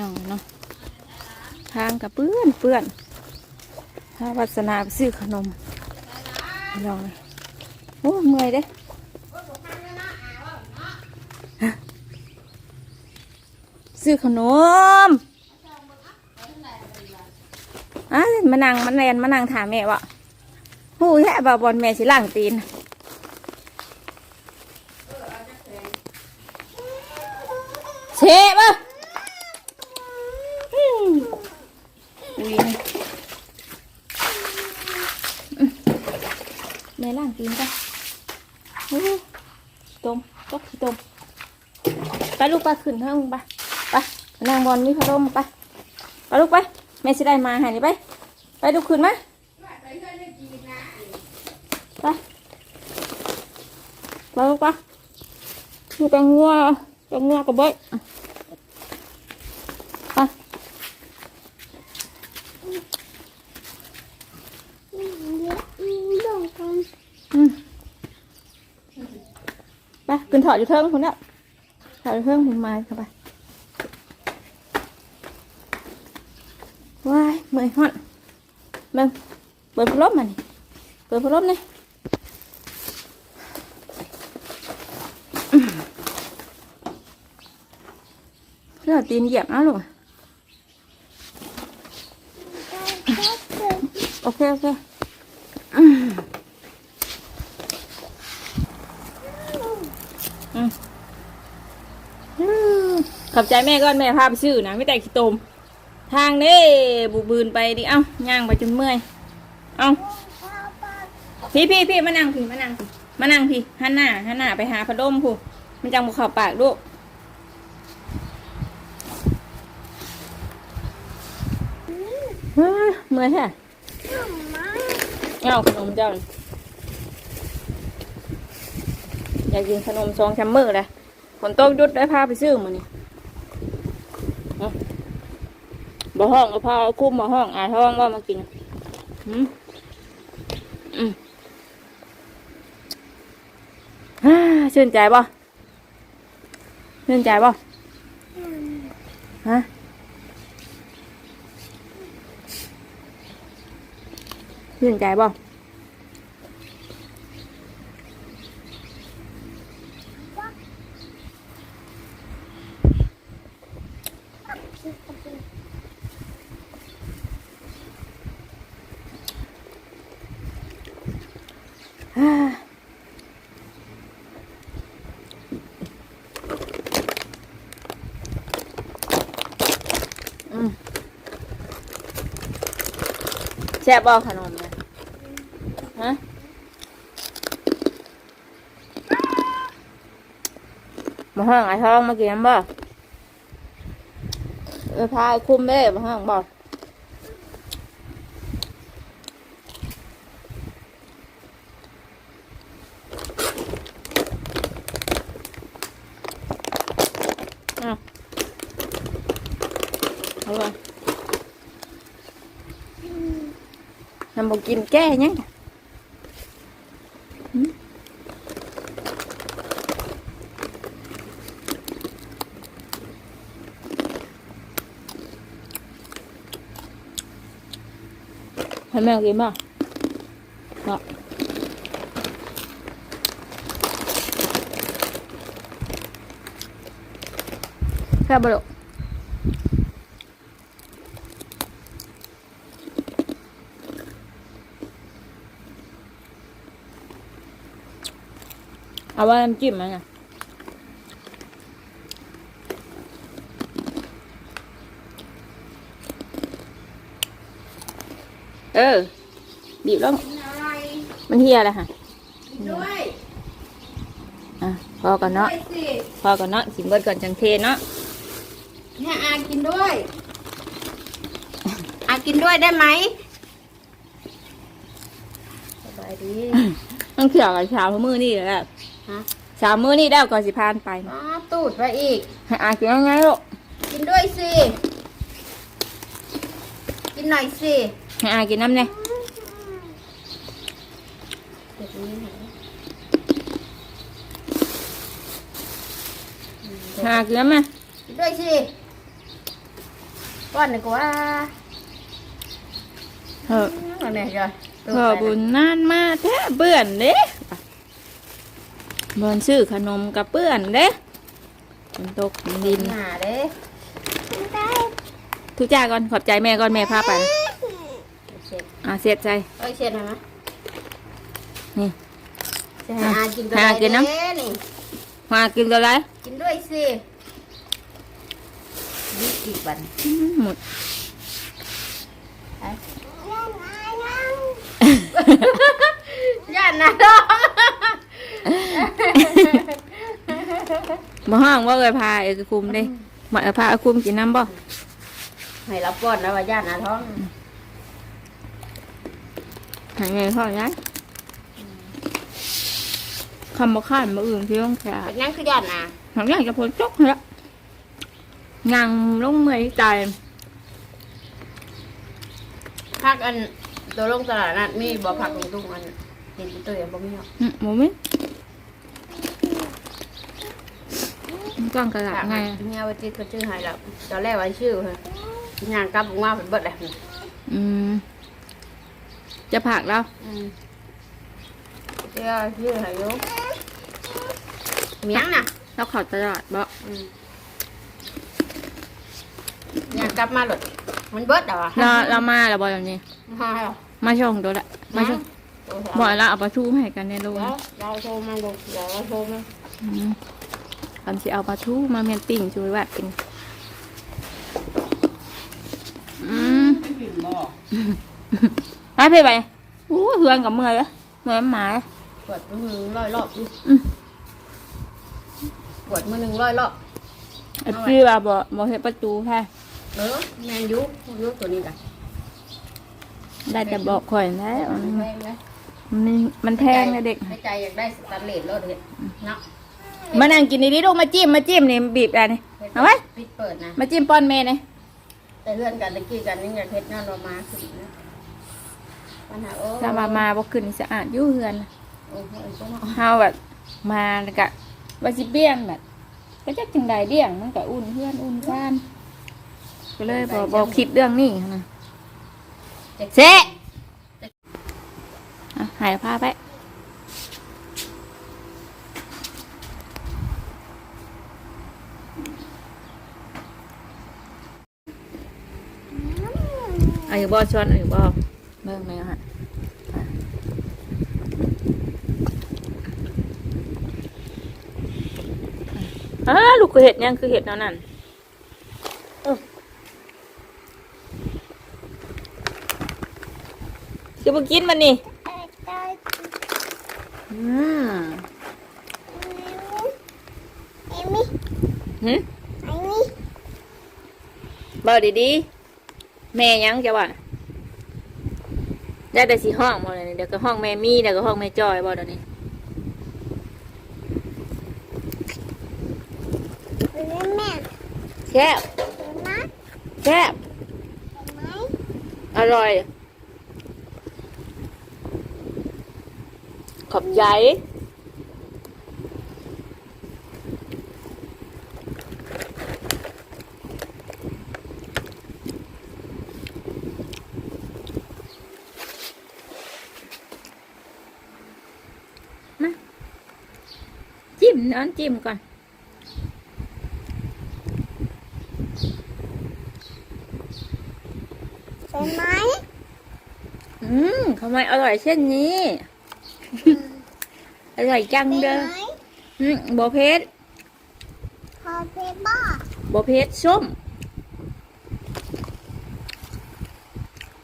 น้องเนาะทางกับเปื้อนเปื้อนถ้าวัสนาไปซื้อขนมน้องเลยโอ้เมื่อยเด้ซื้อขนมอะมานั่งมาแนนมานั่งถามแม่วะหูแค่บาบอลแม่สิล่างตีน เชฟอะอืมอุ้ยนี่อืมแม่ล่างตีนจ้ะโอ้ยต้มตกขี้ต้มไป ลูกไปขึ้นเถองไปไปนางบอลมีพัดลมไปไปลูกไปแม่สิได้มาหานี่ไป ไปลูกขึ้นมไปไปลูกไปลูกไปงัวไปงัวกับเบ้ยไปอืมไปขึ้นถอดอยู่เทิงคุณเนี่ย ถอดอยู่เทิงคุณมาเข้าไปว้ายเมื่อยฮอดเบิ่งเปิดพัดลมมานี่เปิดพัดลมนี่เพื่อตีนเหยียบนะลูกโอเค โอเคอืมอืมอืม ขอบใจแม่ก่อนแม่พาไปซื้อนะไม่แต่ขี้ตม ทางนี่บุบืนไปดิเอ้าย่างไปจนเมื่อย เอ้าพี่พี่พี่มานั่งพี่มานั่งพี่มานั่งพี่หันหน้าหันหน้าไปหาพัดลมผู้มันจังบุข้าปากลูกเฮ้ยเมื่อยแท้เอาขนมเจ้าอยากกินขนมซองชัมเมอร์เลยฝนตกยุดได้พาไปซื้อมานี่ เอาบ่ห้องก็พาเอาคุ้มมาห้องอาท้องว่ามากินอืมอืมฮ่าชื่นใจบ่ชื่นใจบ่ฮะชื่นใจบ่ แซ่บบ่ขนมเนี่ยฮะมาห้องไอ้ท้องมากินน้ำบ่เออพาคุ้มเด้มาห้องบ่อ้าวเอาไป ทำบอกกินแก้ยังหืมให้แม่กินบ้างเนาะแค่บลุเาว่าน้ำจิ้มมันไงเออ บีบแล้ว มันเฮียอะไรค่ะด้วยอะพอก่อนเนาะด้วยสิพอก่อนเนาะสิเบิดก่อนจังเทเนาะให้อากินด้วย อากินด้วยได้ไหมสบายดี ต้องเขี่ยวกับชาวมือนี่แหละ ฮะชาวมือนี่ได้ก่อนสิพานไปอ้าตูดไปอีก ให้อากินยังไงลูกกินด้วยสิ กินหน่อยสิให้อากินน้ำเนี่ยเดี๋ยวนี้นะให้อากินน้ำเนี่ยกินด้วยสิป้อนดีกว่าเออ เอาแม่จ้ะพอบุญนานมาแท้เปื่อนเด้ บอนซื้อขนมกับเปื่อนเด้ฝนตกดินหน้าเด้ทุกจ้าก่อนขอบใจแม่ก่อนแม่พาไปเสร็จอ่าเสียใจเอ้ยเช็ดให้ไหมนี่จะให้อากินตัวหากินน้ำเด้นี่มากินตัวไรกินด้วยสินี่อีกบันอื้อหมดย่านนะน้อง มาห้องว่าเลยพาเอกคุมเด้มาเอาพาเอกคุมกินน้ำบ่ให้รับป้อนแล้วว่าย่านนะท้องหายไงพ่อย้ายคำมาข้านมาอื่นที่ต้องแค่เป็นยังคือย่านนะหลังจากจะพ้นจกแล้วงางลงเมื่อยใจพักอันตัวลงตลาดนัดมีบ่พักลงตุ้งอันเห็นตัวอย่างบ่มีหรอกอืมหมูมิ้มัน กล้องกระดาษไงเนี่ยว่าจิตก็ชื่อให้แล้วตอนแรกว่าชื่อเฮ้ยงานกลับออกมาเป็นเบิดเลยอืม จะผักแล้วอืมเจ้าชื่อให้อยุเมียงน่ะแล้วเขอตลาดบ่อืมงานกลับมาหลดมันเบิดเหรอวะเราเรามาแล้วบ่อย่างนี้มาเหรอมาช่องตัวละมาช่องบ่อยละเอาปลาทูมาให้กันในโรงเดี๋ยวเราโทรมาลูกเดี๋ยวเราโทรมา อืมอันสิเอาปลาทูมาเมียนปิ่งช่วยแวดกินอืมไปไปไปอู้เฮือนกับเมื่อยอะเมื่อยหมายปวดมือหนึ่งร้อยรอบดิอืมปวดมือหนึ่งร้อยรอบไอ้พี่ว่าบ่บ่เฮ็ดประตูแท้เออแมนยุยุตัวนี้กันได้แต่บอกข่อยแล้วแพงไหมมันมันแพงนะเด็กให้ใจอยากได้สแตนเลสรถเห็ดเนาะ มานั่งกินดีๆลูกมาจิ้มมาจิ้มนี่บีบอันนี้เอาไว้ปิดเปิดนะ มาจิ้มป้อนเมย์นี่แต่เพื่อนกันตะกี้กันนี่อยากเฮ็ดงานเรามาขึ้นนะปัญหาโอ้ถ้ามามาบ่ขึ้นสะอาดอยู่เฮือนน่ะโอ้โหก็เนาะเฮาแบบมาแล้วก็ว่าสิเบี้ยงแบบก็จักจังใดเดี่ยงมันก็อุ่นเพื่อนอุ่นบ้านก็เลยบ่บ่คิดเรื่องนี้นะเซะอะหายผ้าไป เอาอยู่บ่ชวนเอาอยู่บ่เบิ่งแม่ฮะอ้าลูกก็เห็ดยังคือเห็ดแนวนั้นเออจะมากินมันนี่อืมหืมเบาดีๆ แม่ยังจะว่าได้แต่สีห้องบ่เลยเดี๋ยวก็ห้องแม่มีเดี๋ยวก็ห้องแม่จอยบ่เดี๋ยวนี้แซ่บแซ่บอร่อย ขอบใจ มน้อนจิ้มก่อน เป็นไหมอืมทำไมอร่อยเช่นนี้ อร่อยจังเป็นเด้อไหมอืมบอเพชรพอเพบ้าบอเพชรส้ม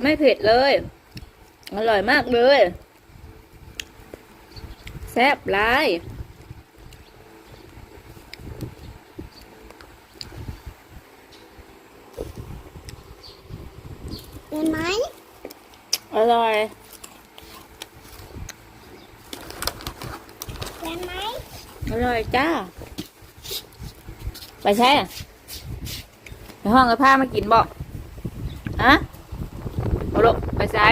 ไม่เผ็ดเลย อร่อยมากเลย แซ่บหลาย เป็นไหมอร่อยเป็นไหมอร่อยจ้า ไปใช่อะในห้องก็พามากินบอกฮะเอาลูกไปใส่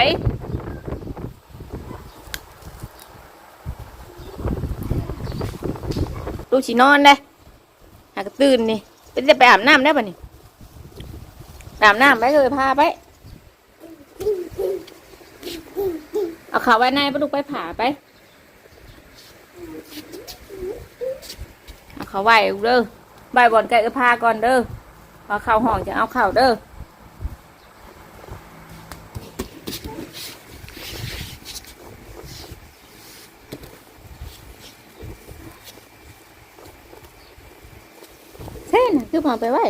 ลูกฉีนอนได้หากตื่นนี่เป็นจะไปอาบน้ำได้ป่ะนี่อาบน้ำไปเลยพาไป เอาขาไว้ในปลาดุกไปผ่าไป เอาขาไว้เด้อใบบอนไก่เออพาก่อนเด้อเอาเข้าห้องจะเอาเข่าเด้อเส้นคือพอไปไว้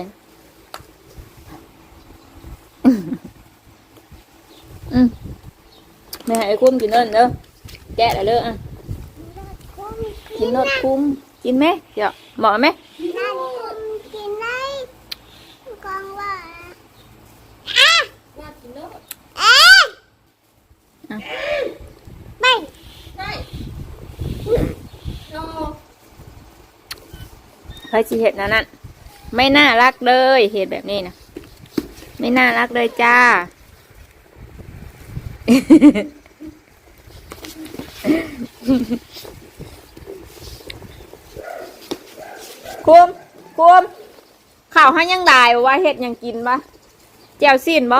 อืมแม่ ให้ไอ้คุ้มกินเอินเด้อแกะแล้เด้ออะกินนดคุ้มกินไหมเดี๋ยวเหมาะไหมกินได้กองว่าอะเอ๊ะไปใครสิเห็ดนั่นนั่นไม่น่ารักเลยเห็ดแบบนี้นะไม่น่ารักเลยจ้า คุมคุมข่าวให้ยังได้ว่าเห็ดยังกินปะแจวซีนบ่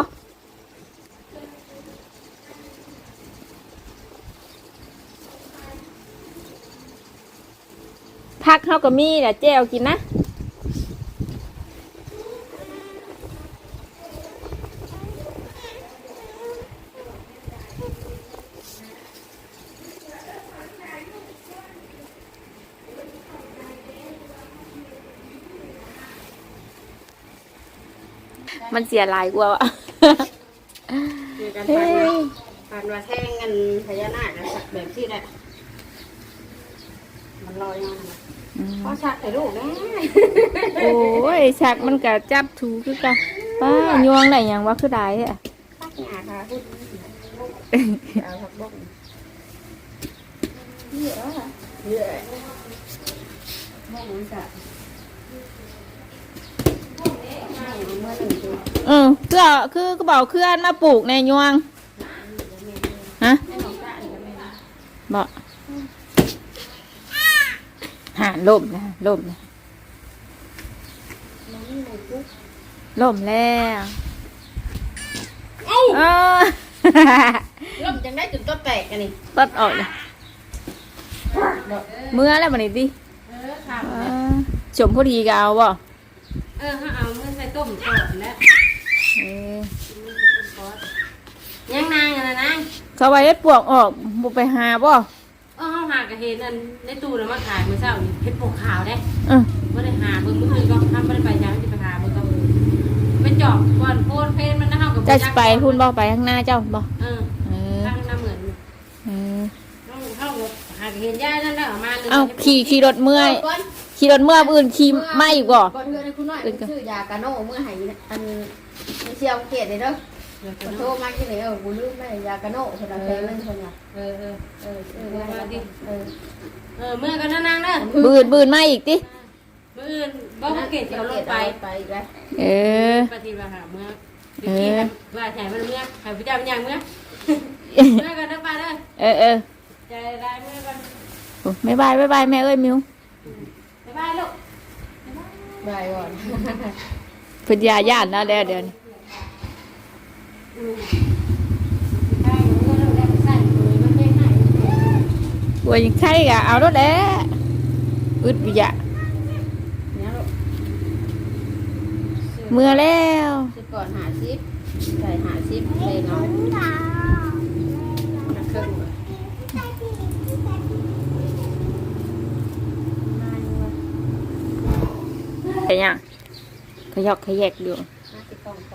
พักเขาก็มีแหละแจวกินนะ มันเสียหลายกว่ามีการเฮ้ปันยว่าปันว่าแท่งกันพญานาคนะสักแบบที่แหละมันลอยมาเพราะชักแต่ลูกนะโอ้ยชักมันกะจับถูคือกันป้ายวงไหนยังว่าคือได้อะปักหนาค่ะพูดเอาผักบุ้งเยอะเยอะบุ้งมันจะ เมื่อหนึ่งตัวเออคือคือก็บอกเคลื่อนมาปลูกในยวงฮะให้ของจ้าอีกแล้วบอกหาล่มนะล่มนะล่มแล้วเออล่มจังได้จุดต้นแตกกันนี่ตัดออกเลยเมื่อแล้วมันนี่ดิเออค่ะเออชมพอดีก็เอาบ่เออถ้าเอาเมื่อใส่ ต้มก่อนแล้วเออยังนางอะนะนางเขาไว้ให้ปวกออกบุไปหาบ่เออเฮาหากระเห็นนั่นในตู้น่ะมาขายมื้อเช้านี่เฮ็ดปกขาวได้เออบ่ได้หาเบิ่งมื้ออื่นก็ทำบ่ได้ไปยังสิไปหาเบิ่งก็ไปจอบก่อนโพนเพนมันนะเฮาก็จะสิไปพุ่นบ่ไปข้างหน้าเจ้าบ่เออเออข้างหน้าเหมือนเออเฮาเฮาก็หากระเห็นยายนั่นแล้วเอามาเลยเอาขี่ขี่รถเมื่อยก่อน ขี่รถเมื่อยผู้อื่นขี่ไม่อีกบ่ก่อนเพื่อนให้คุณน้อยชื่อยากาโน่เมื่อให้อันเชียวเขตเลยเด้อขอโทษมากที่ไหนเออกูลืมได้ยากาโน่คนละเพลงนั่นคนละเออเออเออเออมาดิเออเออเมื่อกันนางเด้อบืนบืนมาอีกติมื่ออื่นบ่ภูเก็ตเอารถไปไปอีกแล้วเออปฏิบัติหาเมื่อเมื่อกี้ว่าแถมมันเมื่อใครพระเจ้าเป็นยังเมื่อเมื่อกันนะป้าเด้อเออเออใจได้เมื่อกันโอ้ไม่บายไม่บายแม่เอ้ยมิว บ๊ายบายลูกบายก่อนเพิ่นยาย่านแล้วเดี๋ยวเดี๋ยวนี้ใช่เมื่อเราได้ใส่เลยมันไม่ให้ป่วยยังไข้กะเอารถแหล้วอึดวิยะเนี่ยลูกเมื่อแล้วสิก่อนหาซิปใส่หาซิปเลยเนาะดาวนักเครื่อง แต่ยังขยอกขยแยกอยู่น่าจะต้งต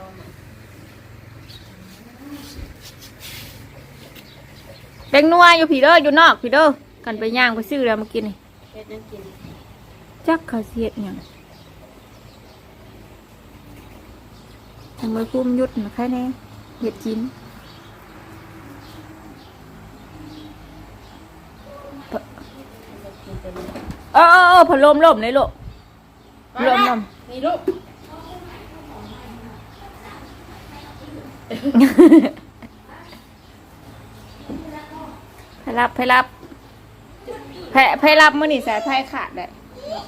้งนัวอยู่ผีเด้ออยู่นอกผีเด้อกันไปย่างไปซื้อแล้วมากินนี่เฮ็ดนั่จักเขาเสียดหยังทำไมพุ่มยุดนะใครแน่เห็ดกินกินเป็นเออเออเออพัดลมลมเลยลูก ลมลมนี่ลูกไปรับไปรับแพ้ไปรับมื่อนี่สายไพ่ขาดเลย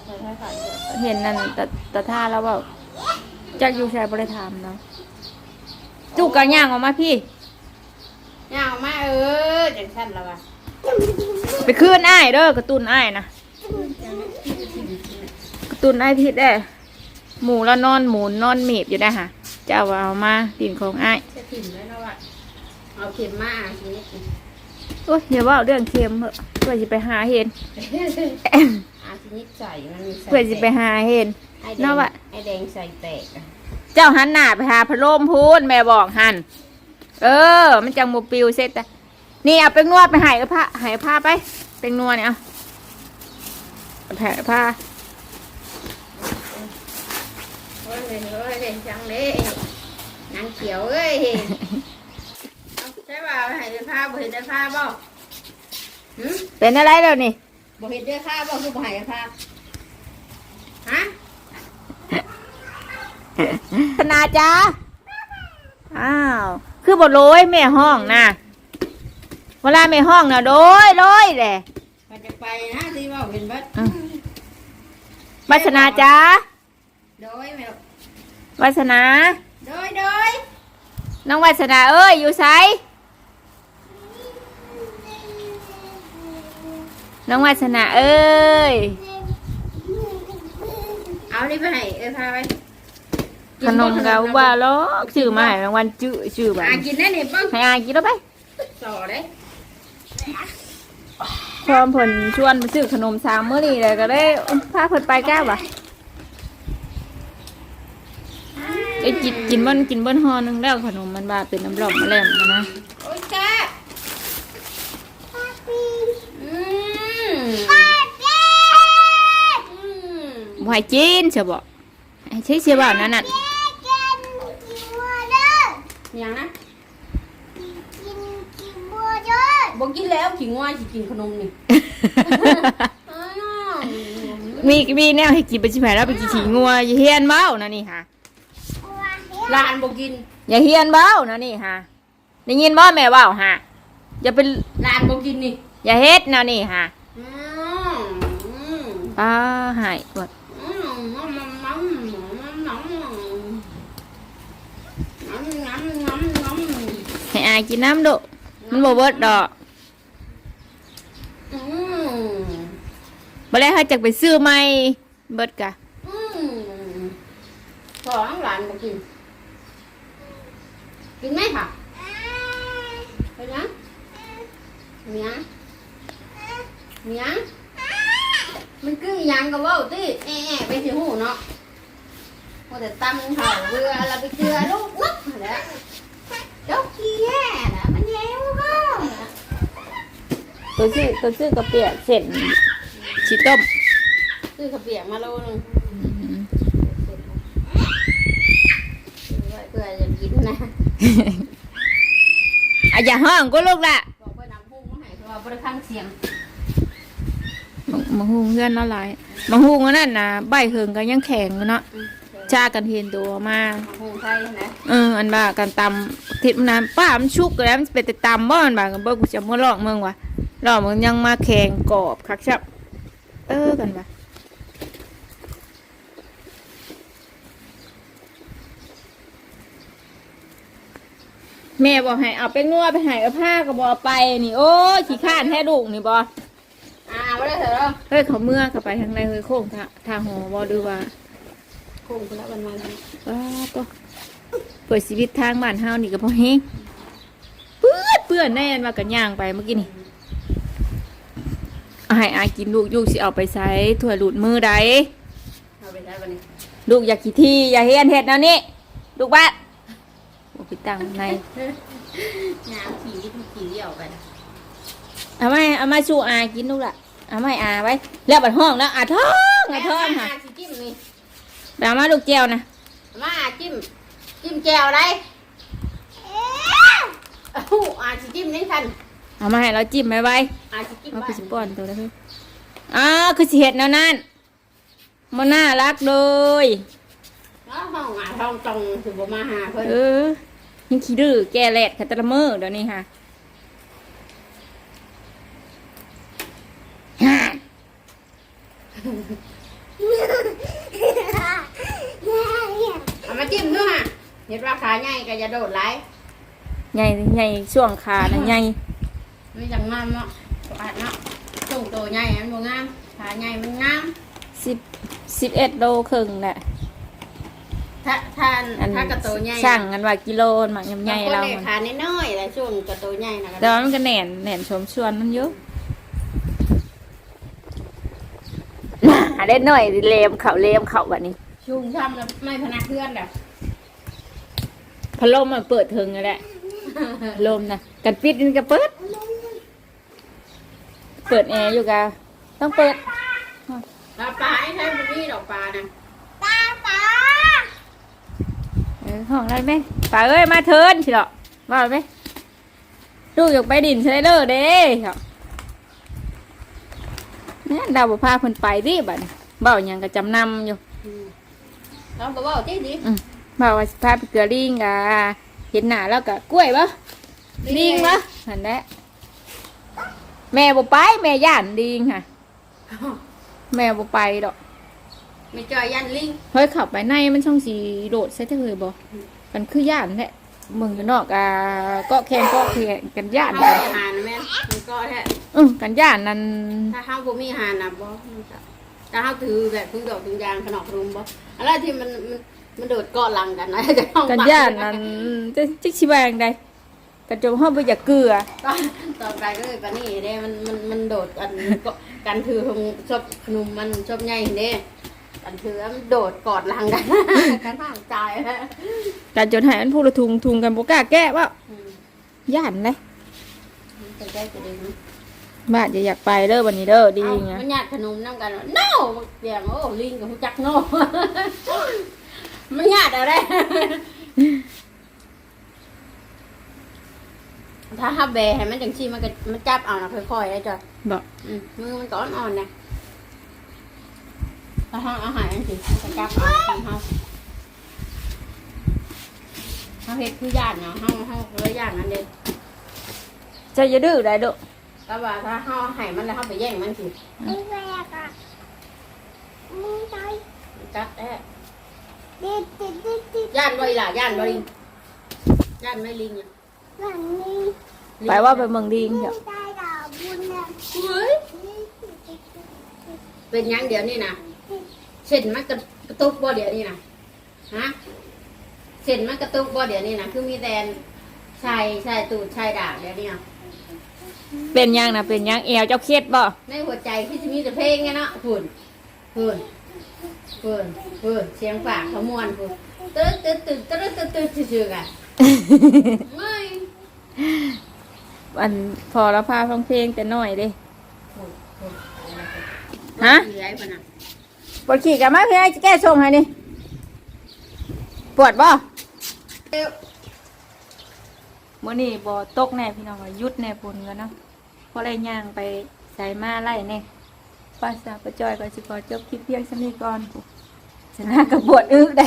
ใส่ไข่ขาดเห็นนั่นตะตะท่าแล้วว่าจักอยู่ชายบริธามเนาะจุกกะย่างออกมาพี่ย่างออกมาเออจังซั่นแล้วว่ะไปคืนอ้ายเด้อกระตุนอ้ายนะกระ ตุนอ้ายทิศได้หมูแล้วนอนหมูนอนหมีบอยู่ได้ค่ะเจ้าเอามาดินของอ้ายจะถิ่มไว้แล้วว่ะเอาเข็มมาทีนี้โอ้ยอย่าว่าเรื่องเค็มเถอะเพื่อจะไปหาเห็นอาทีนี้ใส่มันมีใส่เพื่อจะไปหาเห็นไอ้แดเนาะงวะไอ้แดงใส่แตกอะเจ้าหันหน้าไปหาพัดลมพูนแม่บอกหันเออ มันจังโมปิวเสร็จแต่นี่เอาไปนวดไปใหายผ้าใหายผ้าไปเป็นนวดเนี่ยเอาแผลผ้า โอ้ยเลยโอ้ยเลยจังเลยนางเขียวเอ้ยเอาใช่ป่ะไปใหายได้ผ้าบ่เห็นได้ผ้าบ่หืมเป็นอะไรแล้วนี่บ่เห็นได้ผ้าบ่คือบ่ใหายได้ผ้าฮะธนาจ้าอ้าวคือบทโรยแม่ห้องนะเวลาแม่ห้องนะโดยโดยแหละมันจะไปนะที่ว่าเห็นเบัดวัฒนาจ้าโดยแมว วัฒนา โดยโดยน้องวัฒนาเอ้ยอยู่ไสน้องวัฒนาเอ้ย เอานี่ไปให้เอ้ยพาไปขนมกาว่าล้อกชื่อมาให้รางวัลจื้อชื่อแบบอ่ากินได้นี่ป้องให้อายกินแล้วไปต่อได้พร้อมผลชวนไปซื้อขนมสามมื้อนี้เลยก็ได้พาเพิ่นไปก้าวบ่ะไอ้ยกินกินเบิ้นกินเบิ้นห่อหนึงแล้วขนมมันบาเป็นน้ำหลอมแหลมนะโอ้ยแซ่บอืมอืมบ่ให้กินเสียบ่ให้ใช้เสียบ่านั่นน่ะยังนะบอกกินแล้วขิงว่าสิกินขนมนี่อ้าว มีมีแนวให้กินไปชิมหายแล้วไปกินขี้งัวอย่าเฮียนเบ้านะนี่ค่ะ หลานบอกกินอย่าเฮียนเบ้านะนี่ค่ะได้ยินบ่แม่เว้าฮะอย่าเป็นหลานบอกกินนี่อย่าเฮ็ดนะนี่ค่ะอืมอืมอ้าหายปวดอืมน้ำน้ำน้ำน้ำน้ำน้ำน้ำน้ำให้อายกินน้ำดุมันบ่เบิดดอกอืมบ่แล้วเขาจักไปซื้อใหม่เบิดกะอืมสองหลานบอกกิน กินไหมค่ะไปนะเมียเมียมันคืออหยังกับว่าวติแอะๆไปสิหูเนาะว่าแต่ตั้มเห่าเบื่อแล้วไปเจือลูกนักแล้วเจ้าขี้แย่นะมันแย่มากตัวซื้อตัวซื้อกระเปียกเสร็จชิต้มซื้อข้าวเปียกมาโลนึงซื้อไว้เพื่อจะ กินนะอะอย่าห้องก็ลูกละบอกเพื่อนน้ำพุ่งมาให้เพราะว่าบริข้างเสียงมาหูเพื่อนเนาะหลายมาหูอันนั้นนะใบเหิงก็ยังแข็งอยู่เนาะชากันเห็นตัวมาน้ำพุ่งไทยนะเอออันบ่ากันตำทิศมันน้ำป้ามันชุกแล้วมันเป็นแต่ตำบ่มันบ่ากันบ่กูจะมาลอกเมืองว่ะลอกเมืองยังมาแข็งกรอบคักชับเออกันบ่า แม่บอกให้เอาไปงัวไปใหายเอาผ้าก็บเอาไปนี่โอ้ยขี้ข้านแท้ดุนี่บออ่าไม่ได้เถอะเฮ้ยเขาเมื่อเขาไปทางในเฮ้ยโค้งทางทางหอบอดูว่าคงคุณละวันวันว้าตัวเปิดชีวิตทางบ้านเฮานี่ก็พอเฮงเปื้อนเปื้อนแน่นว่ากันย่างไปเมื่อกี้นี่เอาให้อายกินลูกยูกสิเอาไปใส่ถั่วหลุดมือใดเอาไปได้วันนี้ลูกอยากขี้ที่อย่าเฮ็ดเฮ็ดแนวนี้ลูกบ้านบ่ ไปตั้งในน้ำขี่ที่ขี่เดี่ยวไปเอามาเอามาสู่อากินลูกล่ะเอามาให้อาไว้ แล้วบัดห้องแล้วอาท้องอาท้องค่ะสิจิ้มนี่แบบมาลูกเจียวนะมาจิ้มจิ้มแจ่วอะไรอ้าวอาสิจิ้มนี่ทันเอามาให้เราจิ้มไว้ไว้อาสิจิ้มเอาบ้าคือสิป้อนตัวแล้วเฮ้ยอ้าคือสิเห็ดแนวนั้นมันน่ารักเลยแล้วห้องอาท้องตรงถือบ่มาหาเพิ่นเออ ยังขี้ดื้อแกแลดขัตะละเมอเดี๋ยวนี้ค่ะฮ่าเอามาจิ้มด้วยฮะเห็นว่าขาใหญ่ก็จะโดดไหลใหญ่ใหญ่ช่วงขานะใหญ่ไม่จังงามเนาะปาดเนาะส่งโตใหญ่มันบ่งามขาใหญ่มันงามสิบสิบเอ็ดโลครึ่งแหละ ถ้าถ้าอันถ้ากระโตใหญ่ช่างกันว่ากิโลหมักยำใหญ่เราบงคนนี่ขาน้อยๆแต่ช่วงกระโตใหญ่นะแต่ว่ามันก็แหน่นแหน่นชมชวนมันเยอะหาได้หน่อยเลมเขาเลมเขาแบบนี้ช่วงทำแล้วไม่พนักเพื่อนเด้อพัดลมมันเปิดเทิงนั่นแหละพัดลมนะกันปิดมันก็เปิด เปิดแอร์อยู่กะต้องเปิด ปลาปลาให้ใช้มันมีดอกปลานะ ตาตา เออ ห้องได้ไหมป่าเอ้ยมาเทิร์นสิหรอว่าไหมลูกอยากไปดินสไลเดอร์เด้เหรอเนี่ยดาวบุพาคนไปดิบัดนี้เบ้าหยังก็จำนำอยู่เราบอกว่าที่ดีอืมเบ้าว่าสิพาไปเกลือลิงกะเห็นหน้าแล้วก็กล้วยปะลิงปะหันแหละแม่บ่ไปแม่ย่านลิงค่ะ แม่บ่ไปดอก ไม่จอยยันลิงเฮ้ยขับไปในมันช่องสีโดดใช่เธอบ่กันคือย่านแหละมึงอยู่นอกอะเก็แข่งเก็แข่งกันย่านเฮากันมีหานแม่นมันก็แท้อือกันย่านนั่นถ้าเฮาบ่มีหานน่ะบ่มันจะถ้าเฮาถือแบบทุกดอกทุกยางขนมรุมบ่อะไรที่มันมันมันโดดเกาะหลังกันนะจะต้องกันย่านนั่นจะจิกชิบางใดกันจมห้องไปอยากเกลือ ตอนต่อไปก็เลยปานนี้เด้มันมันมันโดดกันเกาะกันถือของชอบขนมมันชอบใหญ่เด้ กันถือแล้วมันโดดกอดหลังกัน กันห่างใจฮะกันจนใหายมันพูดละทุงทุงกันบ่กล้าแก้ว่าอืมย่านเลยจะได้จะดึงบ้านจะอยากไปเด้อวันนี้เด้อดีเอาไงมันญาติขนมน้ำกันโน่เสียงโอ้ลิงกับผู้จักโน่มันญาติอะไรถ้าฮับแบให้มันจังชีมันก็มันจับเอานะค่อยๆได้จ้ะบอกอืมมือมันก็อ่อนๆนะ ถ้าห้าอาหารจังสิมันก็จับเอาทีเฮาเฮาเฮ็ดคือญาติเนาะเฮาเฮาเลยญาตินั่นเด้จะอย่าดื้อได้ด้อแต่ว่าถ้าเฮาให้มันแล้วเฮาไปแย่งมันสิม่แวกอะมึงใจมันจัดแท้ดิดดิดดิดดิดย่านบ่ล่ะย่านบ่ลิงย่านไม่ลิงอะหลังนี้ไปว่าไปเมืองดีไม่เถอะได้ดอกบุญเนี่ยเฮ้ยเป็นหยังเดี๋ยวนี้นะ เส้นมันกระกระตุกบ่เดี๋ยวนี้นะฮะเส้นมันกระตุกบ่เดี๋ยวนี้นะคือมีแต่ชายชายตูดชายดากเดี๋ยวนี้อะเป็นยังนะเป็นยังแอวเจ้าเครียดบ่ในหัวใจที่จะมีแต่เพลงไงเนาะฝุ่นฝุ่นฝุ่นฝุ่นเสียงปากขมวนฝุ่นตึ๊ดตึ๊ดตึ๊ดตึ๊ดตึ๊ดตึ๊ดชื่อๆกันไม่อันพอแล้วพาฟังเพลงแต่น้อยเด้ฝุ่นฝุ่นฮะเหลือไอ้ปะน่ะ ปวดขี่กันมาเพื่อจะแก้ชงให้นี่ปวดบ่เมื่อนี้บ่ตกแน่พี่น้องว่าหยุดแน่ปุ่นกันเนาะเพราะไรย่างไปใส่มาไล่แน่ป้าสาวป้าจอยก็สิขอจบคลิปเพียงสนี้ก่อนชนะกับบวดอึได้